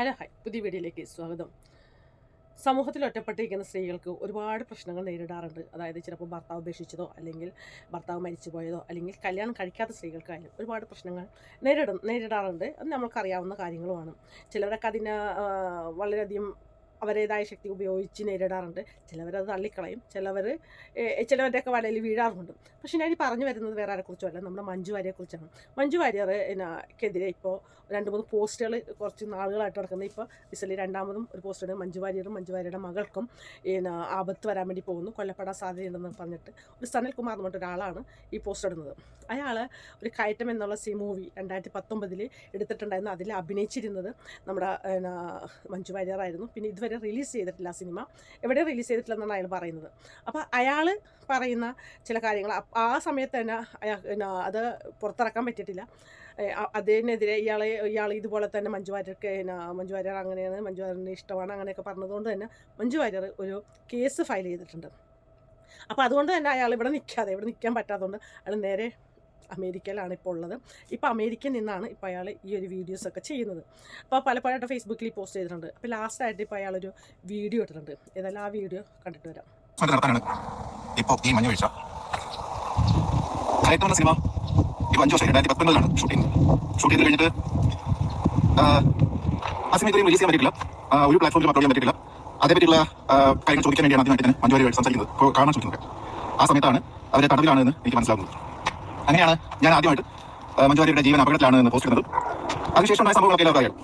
Hello hi. പുതിയ വീഡിയോയിലേക്ക് സ്വാഗതം. സമൂഹത്തിൽ ഒറ്റപ്പെട്ടിരിക്കുന്ന സ്ത്രീകൾക്ക് ഒരുപാട് പ്രശ്നങ്ങൾ നേരിടാറുണ്ട്. അതായത് ചിലപ്പോൾ ഭർത്താവ് ഉപേക്ഷിച്ചതോ അല്ലെങ്കിൽ ഭർത്താവ് മരിച്ചു പോയതോ അല്ലെങ്കിൽ കല്യാണം കഴിക്കാത്ത സ്ത്രീകൾക്കായാലും ഒരുപാട് പ്രശ്നങ്ങൾ നേരിടും നേരിടാറുണ്ട്. അത് നമ്മൾക്കറിയാവുന്ന കാര്യങ്ങളുമാണ്. ചിലരൊക്കെ അതിന് വളരെയധികം അവരുടേതായ ശക്തി ഉപയോഗിച്ച് നേരിടാറുണ്ട്. ചിലവരത് തള്ളിക്കളയും. ചിലവർ ചിലവരുടെയൊക്കെ വലയിൽ വീഴാറുണ്ട് പക്ഷെ ഞാൻ ഈ പറഞ്ഞു വരുന്നത് വേറെ ആരെക്കുറിച്ചുമല്ല. നമ്മുടെ മഞ്ജു വാര്യരെക്കുറിച്ചാണ് മഞ്ജു വാര്യർ ഇപ്പോൾ രണ്ട് മൂന്ന് പോസ്റ്റുകൾ കുറച്ച് നാളുകളായിട്ട് നടക്കുന്നത് ഇപ്പോൾ ഇസലി രണ്ടാമതും ഒരു പോസ്റ്റ് മഞ്ജു വാര്യറും മഞ്ജു വാര്യരുടെ മകൾക്കും പിന്നെ ആപത്ത് വരാൻ വേണ്ടി പോകുന്നു. കൊല്ലപ്പെടാൻ സാധ്യതയുണ്ടെന്ന് പറഞ്ഞിട്ട് ഒരു സനൽകുമാർ എന്ന് പറഞ്ഞിട്ട് ഒരാളാണ് ഈ പോസ്റ്റ് ഇടുന്നത്. അയാൾ ഒരു കയറ്റം എന്നുള്ള സി മൂവി രണ്ടായിരത്തി പത്തൊമ്പതിൽ എടുത്തിട്ടുണ്ടായിരുന്നു. അതിൽ അഭിനയിച്ചിരുന്നത് നമ്മുടെ മഞ്ജു വാര്യറായിരുന്നു പിന്നെ ഇതുവരെ റിലീസ് ചെയ്തിട്ടില്ല സിനിമ എവിടെ റിലീസ് ചെയ്തിട്ടില്ലെന്നാണ് അയാൾ പറയുന്നത്. അപ്പോൾ അയാൾ പറയുന്ന ചില കാര്യങ്ങൾ ആ സമയത്ത് തന്നെ അയാൾ അത് പുറത്തിറക്കാൻ പറ്റിയിട്ടില്ല. അതിനെതിരെ ഇയാളെ ഇയാൾ ഇതുപോലെ തന്നെ മഞ്ജു വാര്യർക്ക് മഞ്ജു വാര്യർ അങ്ങനെയാണ് മഞ്ജു വാര്യറിന് ഇഷ്ടമാണ് അങ്ങനെയൊക്കെ പറഞ്ഞതുകൊണ്ട് തന്നെ മഞ്ജു വാര്യർ ഒരു കേസ് ഫയൽ ചെയ്തിട്ടുണ്ട്. അപ്പോൾ അതുകൊണ്ട് തന്നെ അയാൾ ഇവിടെ നിൽക്കാതെ ഇവിടെ നിൽക്കാൻ പറ്റാത്തതുകൊണ്ട് അയാൾ നേരെ അമേരിക്കയിലാണ് ഇപ്പോൾ ഉള്ളത്. ഇപ്പോൾ അമേരിക്കയിൽ നിന്നാണ് ഇപ്പോൾ അയാൾ ഈ ഒരു വീഡിയോസ് ഒക്കെ ചെയ്യുന്നത്. അപ്പോൾ പലപ്പോഴായിട്ട് ഫേസ്ബുക്കിൽ പോസ്റ്റ് ചെയ്തിട്ടുണ്ട്. അപ്പോൾ ലാസ്റ്റായിട്ട് ഇപ്പോൾ അയാളൊരു വീഡിയോ ഇട്ടിട്ടുണ്ട്. ഏതായാലും ആ വീഡിയോ കണ്ടിട്ട് വരാം. ഇപ്പോൾ ഈ മഞ്ഞ വീഴ്ച. കയറ്റം എന്ന സിനിമ ഇപ്പോൾ അഞ്ച് വർഷം രണ്ടായിരത്തി പത്തൊമ്പതിലാണ് ഷൂട്ടിംഗ് ഷൂട്ട് ചെയ്ത് കഴിഞ്ഞിട്ട് ആ, സിനിമ ഇത്രയും റിലീസ് ചെയ്യാൻ പറ്റില്ല ഒരു പ്ലാറ്റ്ഫോമിൽ അപ്ലോഡ് ചെയ്യാൻ പറ്റില്ല അതേപറ്റിയുള്ള കാര്യങ്ങൾ ചോദിക്കാൻ വേണ്ടിയാണ് ആദ്യമായിട്ട് തന്നെ മഞ്ജു വാര്യർ സംസാരിക്കുന്നത് കാണാൻ ചോദിക്കുന്നത് ആ സമയത്താണ് അവരെ തടവിലാണ് എന്ന് എനിക്ക് മനസ്സിലാകുന്നത്. അങ്ങനെയാണ് ഞാൻ ആദ്യമായിട്ട് ആ, മഞ്ജു വാര്യരുടെ ജീവൻ അപകടത്തിലാണ് എന്ന് പോസ്റ്റ് ചെയ്യുന്നത് അതിനുശേഷം ഉണ്ടായ സംഭവങ്ങളൊക്കെ എല്ലാവർക്കും അറിയാം.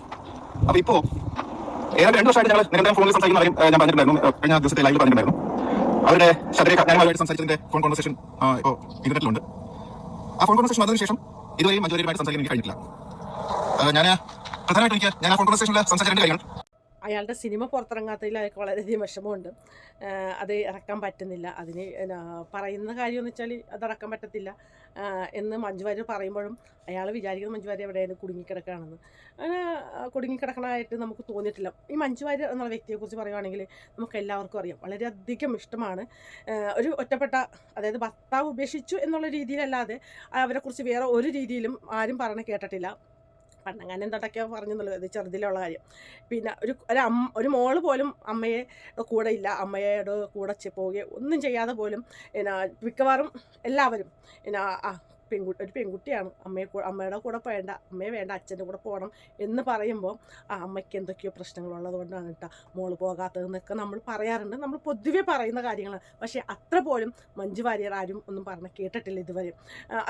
അപ്പോൾ ഇപ്പോൾ ഏതാണ്ട് രണ്ട് വർഷമായിട്ട് ഞങ്ങൾ നിരന്തരം ഫോണിൽ സംസാരിക്കുന്ന കാര്യം ഞാൻ പറഞ്ഞിട്ടുണ്ടായിരുന്നു. കഴിഞ്ഞ ദിവസത്തെ ലൈവിൽ പറഞ്ഞിട്ടുണ്ടായിരുന്നു. അവരുടെ ശബരിക ഞാനുമായിട്ട് സംസാരിച്ചതിന്റെ ഫോൺ കോൺവെർസേഷൻ ഇപ്പോൾ ഇന്റർനെറ്റിലുണ്ട് ആ ഫോൺ കോൺവെർസേഷൻ അതിനുശേഷം ഇതുവരെയും മഞ്ജുവരിയുമായിട്ട് സംസാരിക്കാൻ എനിക്ക് കഴിഞ്ഞിട്ടില്ല. ഞാൻ പ്രധാനമായിട്ടും എനിക്ക് ഞാൻ ആ ഫോൺ കോൺവെർസേഷനിൽ സംസാരിച്ച രണ്ട് കാര്യങ്ങൾ. അയാളുടെ സിനിമ പുറത്തിറങ്ങാത്തതിൽ അയാൾക്ക് വളരെയധികം വിഷമമുണ്ട്. അത് ഇറക്കാൻ പറ്റുന്നില്ല. അതിന് പറയുന്ന കാര്യം എന്ന് വെച്ചാൽ അത് ഇറക്കാൻ പറ്റത്തില്ല. എന്ന് മഞ്ജു വാര്യർ പറയുമ്പോഴും അയാൾ വിചാരിക്കുന്ന മഞ്ജു വാര്യർ എവിടെയാണ് കുടുങ്ങിക്കിടക്കുകയാണെന്ന്. അങ്ങനെ കുടുങ്ങിക്കിടക്കണമായിട്ട് നമുക്ക് തോന്നിയിട്ടില്ല. ഈ മഞ്ജു വാര്യർ എന്നുള്ള വ്യക്തിയെക്കുറിച്ച് പറയുവാണെങ്കിൽ നമുക്ക് എല്ലാവർക്കും അറിയാം. വളരെയധികം ഇഷ്ടമാണ്. ഒരു ഒറ്റപ്പെട്ട അതായത് ഭർത്താവ് ഉപേക്ഷിച്ചു എന്നുള്ള രീതിയിലല്ലാതെ അവരെക്കുറിച്ച് വേറെ ഒരു രീതിയിലും ആരും പറഞ്ഞ് കേട്ടിട്ടില്ല. പണ്ടങ്ങനെ എന്തൊക്കെയോ പറഞ്ഞെന്നുള്ളത് ഇത് ചെറുതിലുള്ള കാര്യം. പിന്നെ ഒരു ഒരു അമ്മ ഒരു മോൾ പോലും അമ്മയെ കൂടെ ഇല്ല. അമ്മയോട് കൂടെ പോവുകയോ ഒന്നും ചെയ്യാതെ പോലും എന്നാ മിക്കവാറും എല്ലാവരും എന്നാ ആ പെൺകുട്ടി ഒരു പെൺകുട്ടിയാണ്. അമ്മയെ അമ്മയുടെ കൂടെ വേണ്ട അമ്മയെ വേണ്ട അച്ഛന്റെ കൂടെ പോകണം എന്ന് പറയുമ്പോൾ ആ അമ്മയ്ക്ക് എന്തൊക്കെയോ പ്രശ്നങ്ങളുള്ളത് കൊണ്ടാണ് കേട്ടോ മോൾ പോകാത്തതെന്നൊക്കെ നമ്മൾ പറയാറുണ്ട്. നമ്മൾ പൊതുവെ പറയുന്ന കാര്യങ്ങളാണ്. പക്ഷേ അത്ര പോലും മഞ്ജു വാര്യർ ആരും ഒന്നും പറഞ്ഞ് കേട്ടിട്ടില്ല ഇതുവരെ.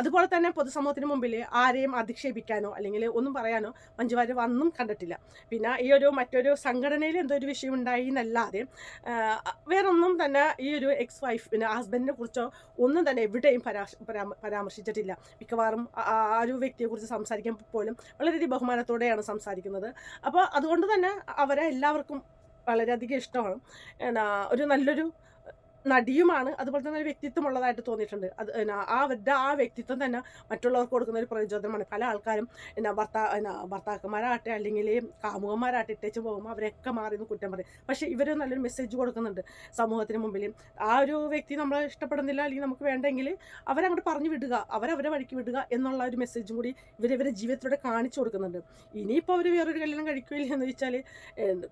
അതുപോലെ തന്നെ പൊതുസമൂഹത്തിന് മുമ്പിൽ ആരെയും അധിക്ഷേപിക്കാനോ അല്ലെങ്കിൽ ഒന്നും പറയാനോ മഞ്ജു വാര്യർ വന്നും കണ്ടിട്ടില്ല. പിന്നെ ഈ ഒരു മറ്റൊരു സംഘടനയിൽ എന്തോ ഒരു വിഷയം ഉണ്ടായി എന്നല്ലാതെ വേറൊന്നും തന്നെ ഈ ഒരു എക്സ് വൈഫ് പിന്നെ ഹസ്ബൻഡിനെ കുറിച്ചോ ഒന്നും തന്നെ എവിടെയും പരാ പരാമ- മിക്കവാറും ആ ഒരു വ്യക്തിയെക്കുറിച്ച് സംസാരിക്കാൻ പോലും വളരെയധികം ബഹുമാനത്തോടെയാണ് സംസാരിക്കുന്നത്. അപ്പോൾ അതുകൊണ്ട് തന്നെ അവരെ എല്ലാവർക്കും വളരെയധികം ഇഷ്ടമാണ്. എന്നാ ഒരു നല്ലൊരു നടിയുമാണ്. അതുപോലെ തന്നെ ഒരു വ്യക്തിത്വം ഉള്ളതായിട്ട് തോന്നിയിട്ടുണ്ട്. അത് ആ അവരുടെ ആ വ്യക്തിത്വം തന്നെ മറ്റുള്ളവർക്ക് കൊടുക്കുന്ന ഒരു പ്രചോദനമാണ്. പല ആൾക്കാരും എന്നാ ഭർത്താ എന്നാ ഭർത്താക്കന്മാരാട്ടെ അല്ലെങ്കിൽ കാമുകന്മാരാട്ടെ ഇട്ടേച്ച് പോകുമ്പോൾ അവരൊക്കെ മാറി നിന്ന് കുറ്റം പറയും. പക്ഷേ ഇവർ നല്ലൊരു മെസ്സേജ് കൊടുക്കുന്നുണ്ട് സമൂഹത്തിന് മുമ്പിൽ. ആ ഒരു വ്യക്തി നമ്മളെ ഇഷ്ടപ്പെടുന്നില്ല അല്ലെങ്കിൽ നമുക്ക് വേണ്ടെങ്കിൽ അവരങ്ങോട്ട് പറഞ്ഞു വിടുക അവരവരെ വഴിക്ക് വിടുക എന്നുള്ള ഒരു മെസ്സേജും കൂടി ഇവരവരെ ജീവിതത്തിലൂടെ കാണിച്ചു കൊടുക്കുന്നുണ്ട്. ഇനിയിപ്പോൾ അവർ വേറൊരു കല്യാണം കഴിക്കില്ല എന്ന് വെച്ചാൽ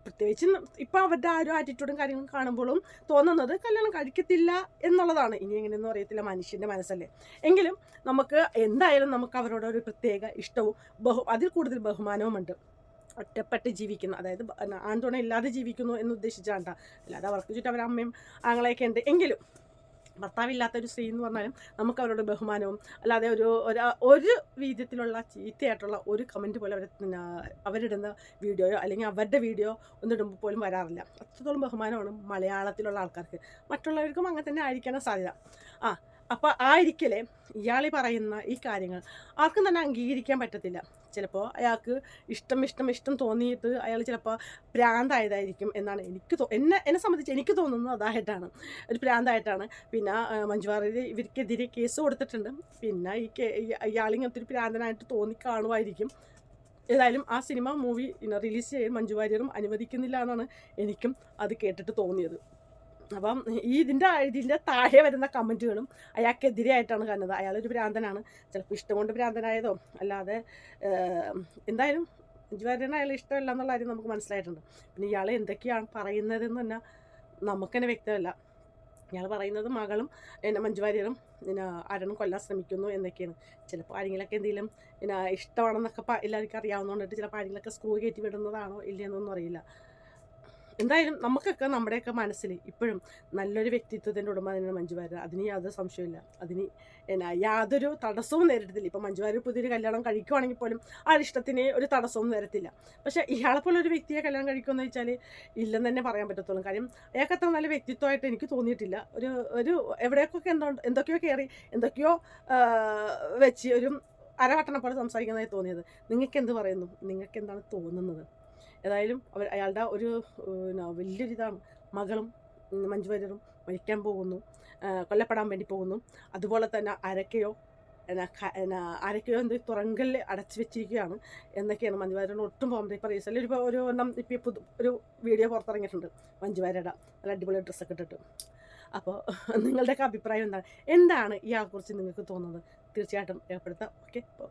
പ്രത്യേകിച്ച് ഇപ്പോൾ അവരുടെ ആ ഒരു ആറ്റിറ്റ്യൂഡും കാര്യങ്ങളും കാണുമ്പോഴും തോന്നുന്നത് കല്യാണം കഴിക്കത്തില്ല എന്നുള്ളതാണ്. ഇനി എങ്ങനെയൊന്നും അറിയത്തില്ല മനുഷ്യന്റെ മനസ്സല്ലേ. എങ്കിലും നമുക്ക് എന്തായാലും നമുക്ക് അവരോട് ഒരു പ്രത്യേക ഇഷ്ടവും ബഹു അതിൽ കൂടുതൽ ബഹുമാനവുമുണ്ട് ഒറ്റപ്പെട്ട് ജീവിക്കുന്നു. അതായത് ആൺതുണ ഇല്ലാതെ ജീവിക്കുന്നു എന്ന് ഉദ്ദേശിച്ചാണ്ട അല്ലാതെ അവർക്ക് ചുറ്റും അവരുടെ അമ്മയും ആങ്ങളെയൊക്കെ ഉണ്ട്. എങ്കിലും ഭർത്താവില്ലാത്ത ഒരു സ്ത്രീ എന്ന് പറഞ്ഞാലും നമുക്ക് അവരോട് ബഹുമാനവും അല്ലാതെ ഒരു ഒരു- വീഡിയത്തിലുള്ള ചീത്തയായിട്ടുള്ള ഒരു കമന്റ് പോലും അവർ അവരിടുന്ന വീഡിയോയോ അല്ലെങ്കിൽ അവരുടെ വീഡിയോ ഒന്നിടുമ്പോൾ പോലും വരാറില്ല. അത്രത്തോളം ബഹുമാനമാണ് മലയാളത്തിലുള്ള ആൾക്കാർക്ക്. മറ്റുള്ളവർക്കും അങ്ങനെ തന്നെ ആയിരിക്കാനാണ് സാധ്യത. ആ അപ്പോൾ ആയിരിക്കലേ ഇയാൾ പറയുന്ന ഈ കാര്യങ്ങൾ. ആർക്കും തന്നെ അംഗീകരിക്കാൻ പറ്റത്തില്ല. ചിലപ്പോൾ അയാൾക്ക് ഇഷ്ടം ഇഷ്ടം ഇഷ്ടം തോന്നിയിട്ട് അയാൾ ചിലപ്പോൾ ഭ്രാന്തായതായിരിക്കും എന്നാണ് എനിക്ക് തോ എന്നെ എന്നെ സംബന്ധിച്ച് എനിക്ക് തോന്നുന്നത് അതായിട്ടാണ്. ഒരു ഭ്രാന്തായിട്ടാണ്. പിന്നെ മഞ്ജുവാറിൽ മഞ്ജു ഇവർക്കെതിരെ കേസ് കൊടുത്തിട്ടുണ്ട്. പിന്നെ ഈ കേ ഇയാളിങ്ങനത്തെ ഒരു ഭ്രാന്തനായിട്ട് തോന്നി കാണുമായിരിക്കും ഏതായാലും ആ സിനിമ മൂവി റിലീസ് ചെയ്യാൻ മഞ്ജു വാര്യറും അനുവദിക്കുന്നില്ല എന്നാണ് എനിക്കും അത് കേട്ടിട്ട് തോന്നിയത്. അപ്പം ഈ ഇതിന്റെ ഇതിന്റെ താഴെ വരുന്ന കമന്റുകളും അയാൾക്കെതിരെയായിട്ടാണ് കാണുന്നത്. അയാളൊരു ഭ്രാന്തനാണ്. ചിലപ്പോൾ ഇഷ്ടം കൊണ്ട് ഭ്രാന്തനായതോ അല്ലാതെ എന്തായാലും മഞ്ജു വാര്യനെ അയാൾ ഇഷ്ടമല്ല എന്നുള്ള കാര്യം നമുക്ക് മനസ്സിലായിട്ടുണ്ട്. പിന്നെ ഇയാൾ എന്തൊക്കെയാണ് പറയുന്നതെന്ന് തന്നെ നമുക്കെന്നെ വ്യക്തമല്ല. ഇയാൾ പറയുന്നത് മകളും എന്നെ മഞ്ജു വാര്യരും പിന്നെ ആരണം കൊല്ലാൻ ശ്രമിക്കുന്നു എന്നൊക്കെയാണ്. ചിലപ്പോൾ ആരെങ്കിലൊക്കെ എന്തെങ്കിലും പിന്നെ ഇഷ്ടമാണെന്നൊക്കെ എല്ലാവർക്കും അറിയാവുന്നതുകൊണ്ടിട്ട് ചിലപ്പോൾ ആരെങ്കിലൊക്കെ സ്ക്രൂ കയറ്റി വിടുന്നതാണോ ഇല്ലയെന്നൊന്നും അറിയില്ല. എന്തായാലും നമുക്കൊക്കെ നമ്മുടെയൊക്കെ മനസ്സിൽ ഇപ്പോഴും നല്ലൊരു വ്യക്തിത്വത്തിന്റെ ഉടമ തന്നെയാണ് മഞ്ജു വാര്യർ. അതിന് യാതൊരു സംശയമില്ല അതിന് എന്നാ യാതൊരു തടസ്സവും നേരിടത്തില്ല. ഇപ്പം മഞ്ജു വാര്യർ പുതിയൊരു കല്യാണം കഴിക്കുവാണെങ്കിൽ പോലും ആ ഇഷ്ടത്തിന് ഒരു തടസ്സവും നേരത്തില്ല പക്ഷേ ഇയാളെപ്പോലെ ഒരു വ്യക്തിയെ കല്യാണം കഴിക്കുമെന്ന് വെച്ചാൽ ഇല്ലെന്ന് തന്നെ പറയാൻ പറ്റത്തുള്ളൂ. കാര്യം അയാൾക്ക് അത്ര നല്ല വ്യക്തിത്വമായിട്ട് എനിക്ക് തോന്നിയിട്ടില്ല. ഒരു ഒരു എവിടെയൊക്കെ എന്തോ എന്തൊക്കെയോ കയറി എന്തൊക്കെയോ വെച്ച് ഒരു അരവട്ടനെ പോലെ സംസാരിക്കുന്നതായി തോന്നിയത്. നിങ്ങൾക്ക് എന്ത് പറയുന്നു? നിങ്ങൾക്ക് എന്താണ് തോന്നുന്നത്? ഏതായാലും അവർ അയാളുടെ ഒരു വലിയൊരു വലിയൊരിതാണ്. മകളും മഞ്ജു വാര്യറും മരിക്കാൻ പോകുന്നു. കൊല്ലപ്പെടാൻ വേണ്ടി പോകുന്നു. അതുപോലെ തന്നെ അരക്കയോ എന്നാ ആരൊക്കെയോ എന്ത് തുറങ്കലിൽ അടച്ചു വെച്ചിരിക്കുകയാണ് എന്നൊക്കെയാണ് മഞ്ജു വാര്യരുടെ ഒട്ടും പോകാൻ ഇപ്പോൾ റീസെന്റ് ഒരു ഒരു എണ്ണം ഇപ്പോൾ പുതു ഒരു വീഡിയോ പുറത്തിറങ്ങിയിട്ടുണ്ട് മഞ്ജു വാര്യയുടെ നല്ല അടിപൊളി ഡ്രസ്സൊക്കെ ഇട്ടിട്ട്. അപ്പോൾ നിങ്ങളുടെയൊക്കെ അഭിപ്രായം എന്താണ്? എന്താണ് ഇയാളെക്കുറിച്ച് നിങ്ങൾക്ക് തോന്നുന്നത്? തീർച്ചയായിട്ടും രേഖപ്പെടുത്താം. ഓക്കെ അപ്പോൾ